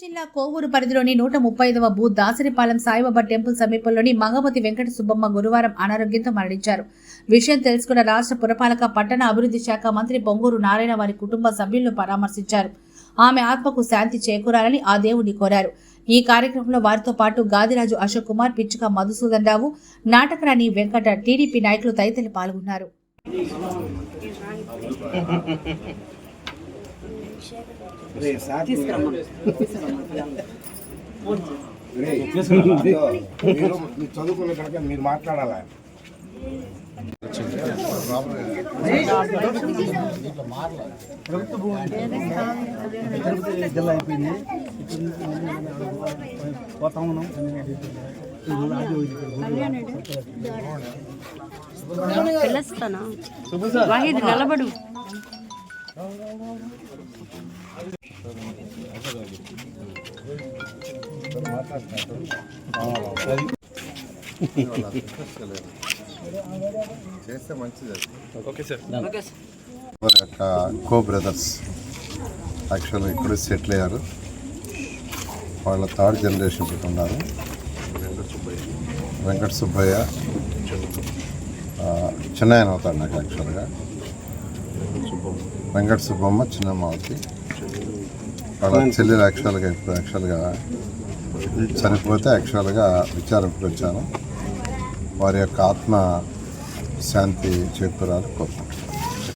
జిల్లా కోవూరు పరిధిలోని నూట ముప్పై ఐదవ బూత్ దాసరిపాలెం సాయిబాబా టెంపుల్ సమీపంలోని మంగపతి వెంకట సుబ్బమ్మ గురువారం అనారోగ్యంతో మరణించారు. విషయం తెలుసుకున్న రాష్ట్ర పురపాలక పట్టణ అభివృద్ధి శాఖ మంత్రి బొంగూరు నారాయణ వారి కుటుంబ సభ్యులను పరామర్శించారు. ఆమె ఆత్మకు శాంతి చేకూరాలని ఆ దేవుడిని కోరారు. ఈ కార్యక్రమంలో వారితో పాటు గాదిరాజు అశోక్ కుమార్ పిచ్చుక మధుసూదన్ రావు నాటకరాణి వెంకట టీడీపీ నాయకులు తదితరులు పాల్గొన్నారు. మీరు చదువుకున్న కనుక మీరు మాట్లాడాలా? జిల్లా అయిపోయింది పోతా ఉన్నాం పిలుస్తానా? వాహిద్ నిలబడు. యొక్క కో బ్రదర్స్ యాక్చువల్గా ఇక్కడే సెటిల్ అయ్యారు. వాళ్ళ థర్డ్ జనరేషన్ ఇప్పుడు ఉన్నారు. వెంకట సుబ్బయ్య చిన్న ఆయన అవుతాడు నాకు యాక్చువల్గా వెంకట సుబ్బమ్మ చిన్నమ్మావతి వాళ్ళ చెల్లెలు యాక్చువల్గా ఇప్పుడు యాక్చువల్గా చనిపోతే యాక్చువల్గా విచారింపుకి వచ్చాను. వారి యొక్క ఆత్మ శాంతి చేకూరాలి కోరుకుంటున్నాను